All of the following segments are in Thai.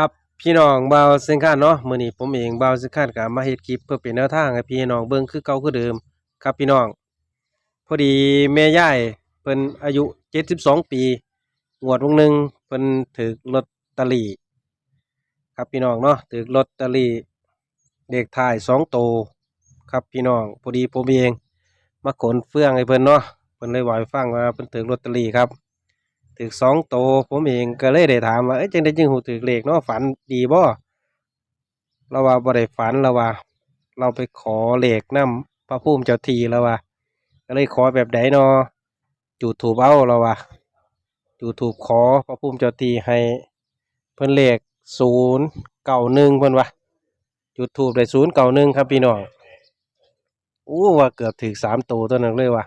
ครับพี่น้องเบาวเซนคานเนาะมื้อนี้ผมเองเบาวเซนคานก็มาเฮ็ดคลิปเพื่อเป็นแนวทางให้พี่น้องเบิ่งคือเก่าคือเดิมครับพี่น้อง พอดีแม่ย่ายเพิ่นอายุ72ปีงวดวงหนึ่งเพิ่นถูกลอตเตอรี่ครับพี่น้องเนาะถูกลอตเตอรี่เลขท้าย2โตครับพี่น้องพอดีผมเองมาขนเฟื่องให้เพิ่นเนาะเพิ่นเลยบอกให้ฟังว่าเพิ่นถูกลอตเตอรี่ครับ ถึกสองโตผมเองก็เลยได้ถามว่าเอ้ยจังได้จึงหูถึกเลขเนาะฝันดีบ่เราว่าบ่ได้ฝันเราว่า เราไปขอเลขนำพระภูมิเจ้าที่แล้วว่า ก็เลยขอแบบใดเนาะจุดถูปเอาเราว่าจุดถูขอพระภูมิเจ้าทีให้เพิ่นเลขศูนย์เก้าหนึ่งเพิ่นว่าจุดถูได้ศูนย์เก้าหนึ่งครับพี่น้องอู้ว่าเกือบถึกสามตัวตัวนั้นเลยว่ะ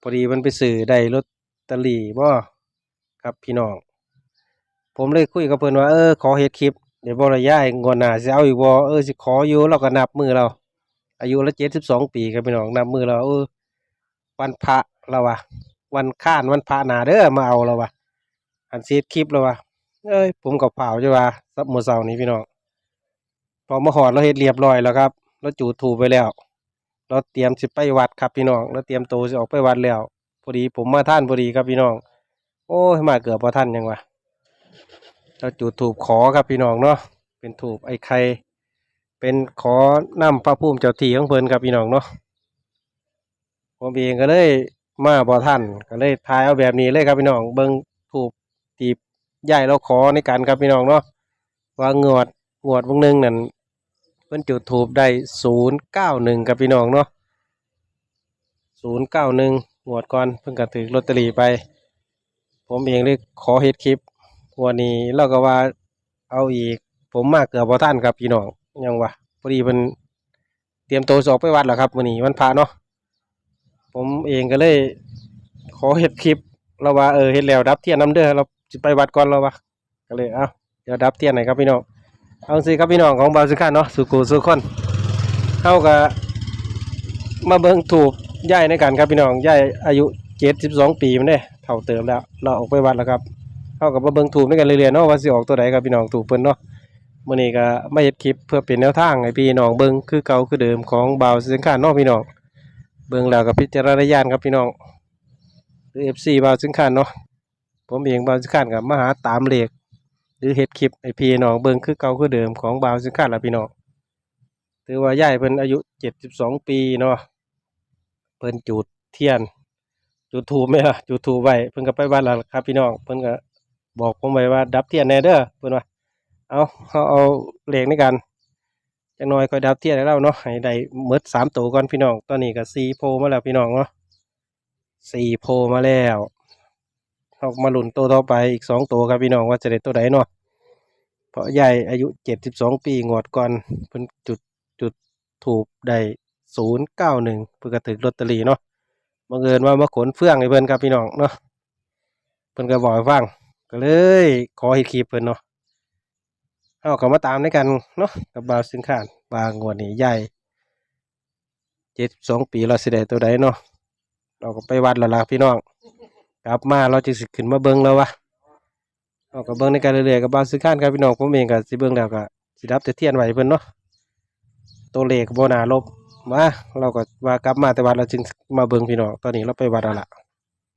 พอดีมันไปซื้อได้รถตะลี่บ่ครับพี่น้อง ผมเลยคุยกับเพิ่นว่าเออขอเฮ็ดคลิป เดี๋ยวบ่ได้ย้ายงวดหน้าสิเอาอีกบ่เออสิขออยู่เราก็นับมือเรา อายุละ72ปีครับพี่น้องนับมือเราเออวันพระเราว่าวันข้านวันพระหนาเด้อมาเอาเราว่าอันซีดคลิปเราว่าเอ้ยผมก็เผาจ้ะว่าซับมือเช้านี้พี่น้องพอมาหอดเราเฮ็ดเรียบร้อยแล้วครับเราจูดถูไปแล้ว เราเตรียมสิไปวัดครับพี่น้องเราเตรียมโตัวสิออกไปวัดแล้ว พอดีผมมาท่านพอดีครับพี่น้อง โอ้ยมาเกือบพอท่านยังวะเราจุดถูกขอครับพี่น้องเนาะเป็นถูกไอ้ไข่เป็นขอนำพระภูมิเจ้าที่ของเพิ่นครับพี่น้องเนาะผมเองก็เลยมาพอท่านก็เลยทายเอาแบบนี้เลยครับพี่น้อง เบิ้งถูกตีบใหญ่เราขอในการครับพี่น้องเนาะว่างวดงวดวงหนึ่งนั่นเพิ่นจุดถูกได้ศูนย์เก้าหนึ่งครับพี่น้องเนาะศูนย์เก้าหนึ่ง งวดก่อนเพิ่งก็ถือลอตเตอรี่ไป ผมเองเลยขอเฮ็ดคลิปงวันนี้เราก็ว่าเอาอีก ผมมากเกือบพอท่านครับพี่น้องยังวะพอดีมันเตรียมตัวสอบไปวัดแล้วครับวันนี้วันพระเนาะผมเองก็เลย ขอเฮ็ดคลิปเราว่าเออเฮ็ดแล้วดับเทียนน้ำเด้อเราจะไปวัดก่อนเราวะก็เลยเอาเดี๋ยวดับเทียนหน่อยครับพี่น้องเอาสิครับพี่น้องของบาวสิคันเนาะสุกูสุคนเท่ากับมาเบิ่งถูก ย่ายในกันครับพี่น้องย่ายอายุเจ็ดสิบสองปีมันเด้เท่าเติมแล้ว เราออกไปวัดแล้วครับเท่ากับมาเบิ่งถูกในกันเรื่อยๆเนาะว่าสิออกตัวไหนครับพี่น้องถูกเพิ่นเนาะมื้อนี้ก็มาเฮ็ดคลิปเพื่อเป็นแนวทางให้พี่น้องเบิ่งคือเก่าคือเดิมของบ่าวสินค้าเนาะพี่น้องเบิ่งแล้วก็พิจารณาญาณครับพี่น้องหรือ FC บ่าวสินค้าเนาะผมเองบ่าวสินค้าก็มาหาตามเหลขหรือเฮ็ดคลิปให้พี่น้องเบิ่งคือเก่าคือเดิมของบ่าวสินค้าล่ะพี่น้องถือว่าย่ายเพิ่นอายุ72ปีเนาะ พิ่นจุดเทียน จุดถูไหมล่ะจุดถูไว้เพิ่นก็ไปวัดแล้วล่ะครับ พี่น้องเพิ่นก็บอกผมไว้ว่า ดับเทียนแน่เด้อเพิ่นว่าเอาเอาเอาเลขในกันจักหน่อยค่อยดับเทียนให้เราเนาะให้ได้หมดสามตัวก่อนพี่น้องตอนนี้ก็สี่โพมาแล้วพี่น้องเนาะสี่โพมาแล้วเอามาหลุนตัวต่อไปอีกสองตัวครับพี่น้องว่าจะได้ตัวใดเนาะเพราะใหญ่อายุเจ็ดสิบสองปีงวดก่อนเพิ่นจุดจุดถูกได้ ศูนย์เก้าหนึ่งเพื่อกระถึกลอตเตอรี่เนาะบังเอิญว่ามาขนเฟื่องให้เพิ่นครับพี่น้องเนาะเพิ่นก็บอกให้ฟังก็เลย ขอให้คลิปเพิ่นเนาะเอาก็มาตามในกันเนาะกับบาวสินค้านบางงวดนี้ใหญ่เจ็ดสองปีเราสิได้ตัวใดเนาะเราก็ไปวัดแล้วล่ะพี่น้องกลับมาเราจะสิขึ้นมาเบิ่งแล้ววะเอาก็เบิ่งในการเรื่อยๆกับบาวสินค้านครับพี่น้องผมเองก็สิเบิ่งแล้วก็สิดับแต่เทียนไหวเพิ่นเนาะตัวเลขโบนาลบ มาเราก็ว่ากลับมาแต่วัดเราจึงมาเบิ่งพี่น้องตอนนี้เราไปวัดแล้วล่ะ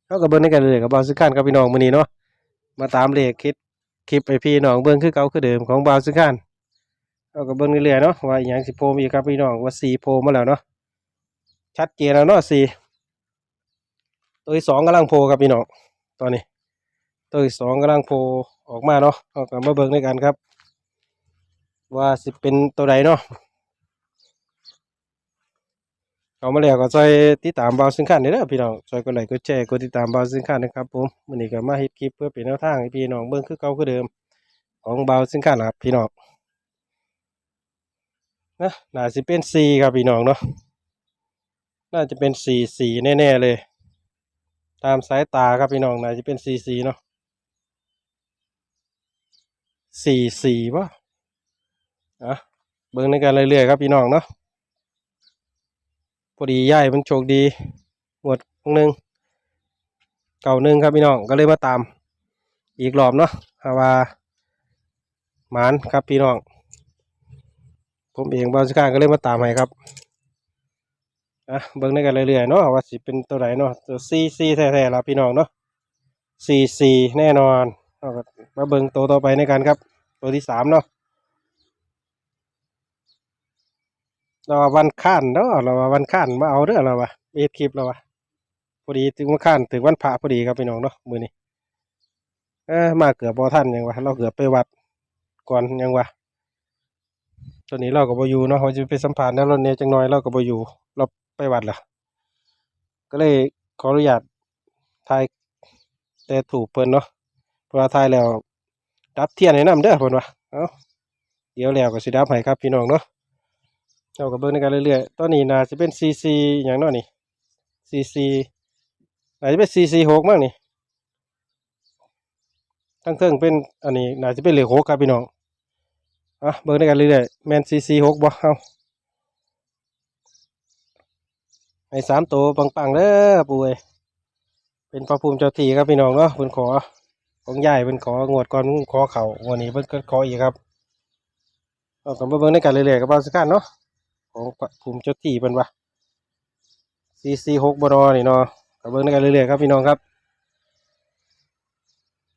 เราก็เบิ่งในกันเลยกับบาวซึขันกับพี่น้องมื้อนี้เนาะมาตามเลขคิดคลิปไปพี่น้องเบิ่งคือเก่าคือเดิมของบาวซึขันเราก็เบิ่งเรื่อยๆเนาะว่าอย่างสิโพมีกครับพี่น้องว่าสี่โพมมาแล้วเนาะชัดเจนแล้วเนาะสี่ตัวที่สองกำลังโพครับพี่น้องตอนนี้ ตัวที่สองกำลังโพออกมาเนาะเราก็มาเบิ่งด้วยกันครับ ว่าสิเป็นตัวใดเนาะ เอามาแล้วก็ช่วยติดตามบาวสินค้าเด้อพี่น้องช่วยกดไลค์กดแชร์กดติดตามบาวสินค้านะครับผมมื้อนี้ก็มาเฮ็ดคลิปเพื่อเป็นแนวทางให้พี่น้องเบิ่งคือเก่าคือเดิม ของบาวสินค้านะครับพี่น้องนะน่าสิเป็น C ครับพี่น้องเนาะน่าจะเป็น C C แน่ๆเลย ตามสายตาครับพี่น้องน่าจะเป็น C C เนาะ C C ป่ะอะเบิ่งในกันเรื่อยๆครับพี่น้องเนาะ พอดีย่ายมันโชคดีหมวดหนึ่งเก่าหนึ่งครับพี่น้องก็เลยมาตาม อีกรอบเนาะถ้าว่าหมานครับพี่น้อง ผมเองบาสิการก็เลยมาตามให้ครับอะเบิ่งในกันเรื่อยๆเนาะว่าสิเป็นตัวไหนเนาะตัวซีซีแท้ๆละพี่น้องเนาะซีซีแน่นอนเอาก็มาเบิ่งตัวต่อไปในกันครับ ตัวที่สามเนาะ เราว่าวันข้านเนาะเราว่าวันข้านมาเอาเด้อเราว่าเอ็ดคลิปเราว่าพอดีถึงวันข้านถึงวันพระพอดีครับพี่น้องเนาะมือนี้เออมาเกือบบ่ทันยังวะเราเกือบไปวัดก่อนยังวะตอนนี้เราก็บอยู่เนาะเราจะไปสัมผัสแล้วรถเนี้ยจังน้อยเราก็บอยู่เราไปวัดล่ะ ก็เลยขออนุญาตถ่ายแต่ถูกเพิ่นเนาะเพราะว่าถ่ายแล้วดับเทียนให้นำเด้อเพิ่นว่าเอ้าเดี๋ยวแล้วก็สิดับให้ครับพี่น้องเนาะ เราก็เบิ่งในกันเรื่อยๆตอนนี้น่าจะเป็น CC อย่างเนาะนี่ CC น่าจะเป็น CC หกมั้งนี่ทั้งเทิงเป็นอันนี้น่าจะเป็นเหลขหกครับพี่น้องอะเบิ่งด้วยกันเรื่อยๆแมนซีซีหกบ่เอาให้สามตัวปังๆเด้อปุ้ยเป็นพระภูมิเจ้าที่ครับพี่น้องเนาะเพิ่นขอของใหญ่เพิ่นของวดก่อนขอเขาวันนี้เพิ่นก็ขออีกครับเอากันมาเบิ่งด้วยกันเรื่อยๆกับบ้านสกันเนาะ ของภูมิเจ้าที่เพิ่นว่าซีซีหกบรอนี่เนาะกับเบิ่งด้กันเรื่อยๆครับพี่น้องครับ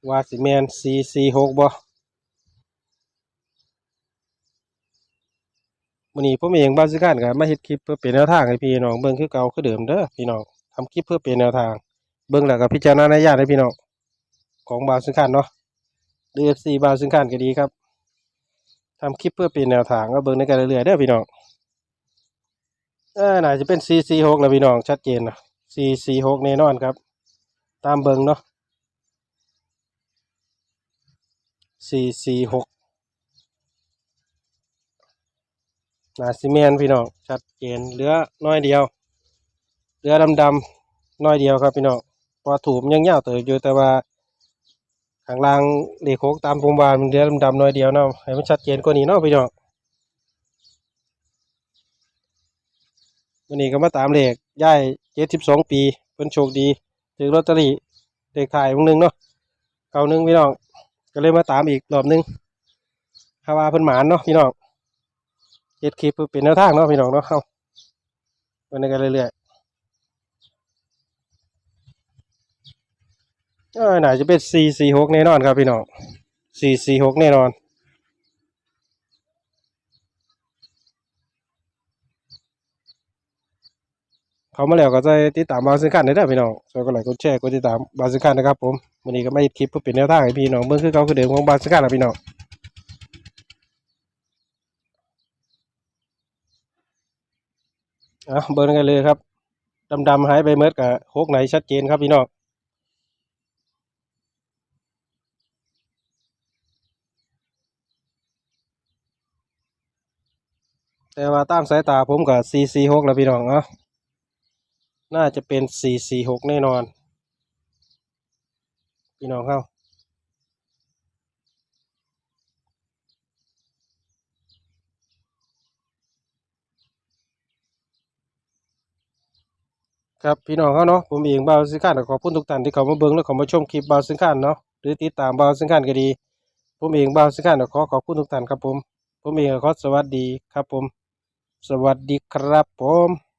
วาสิแมนซีซีหกบ่วันนี้ผมเองบ้านสิการก็มาเฮ็ดคลิปเพื่อเป็นแนวทางให้พี่น้องเบิ่งคือเก่าคือเดิมเด้อพี่น้องทำคลิปเพื่อเป็นแนวทาง เบิ่งแล้วก็พิจารณาในญาติให้พี่น้องของบ้านสิการเนาะหรือ FC บ้านสิการก็ดีครับทำคลิปเพื่อเป็นแนวทางก็เบิ่งในกันเรื่อยๆเด้อพี่น้อง ออน่าจะเป็น446แล้วพี่น้องชัดเจนนะ446แน่นอนครับ ตามเบิงเนาะ446นาซีเมนพี่น้องชัดเจนเหลือน้อยเดียวเหลือดำดำๆน้อยเดียวครับพี่น้องพอถูมยังยาวเติบอยู่แต่ว่าข้างล่างเลขโคกตามภูมิบาลมันเหลือดำดำๆน้อยเดียวเนาะให้มันชัดเจนกว่านี้เนาะพี่น้อง วันนี้ก็มาตามเลขย่ายเจ็ดสิบสองปีเป็นโชคดีถือลอตเตอรี่เลขถ่ายมึงหนึ่งเนาะเก่าหนึ่งพี่น้องก็เลยมาตามอีกรอบหนึงคาวาเพิ่นหมานเนาะพี่น้องเฮ็ดคลิปเป็นแนวทางเนาะพี่น้องเนาะเฮาไปในกันเรื่อยๆเออน่าจะเป็น446แน่นอนครับพี่น้อง446แน่นอน เขามาแล้วก็จะติดตามบาวสินคันได้ด้อพี่น้องช่วยกดไลค์กดแชร์กดติดตามบาวสินคันนะครับผมวันนี้ก็ไมาเฮ็ดคลิปเพื่อเป็นแนวทางให้พี่น้องเบิ่งคือเก่าคือเดิมของบาวสินคันนะพี่น้องอะเบิ่งกันเลยครับดำๆหายไปเมื่อกับโคกไหนชัดเจนครับพี่น้องแต่ว่าตามสายตาผมกับ446แล้วพี่น้องเนาะ น่าจะเป็น446แน่นอน พี่น้องเข้าครับพี่น้องเขาเนาะผมเองบาวสิงคานขอบคุณทุกท่านที่เขามาเบิ่งและเขามาชมคลิปบาวสิงคานเนาะหรือติดตามบาวสิงคานก็ดี ผมเองบาวสิงคานขอขอบคุณทุกท่านครับผม ผมเองขอสวัสดีครับผม สวัสดีครับผม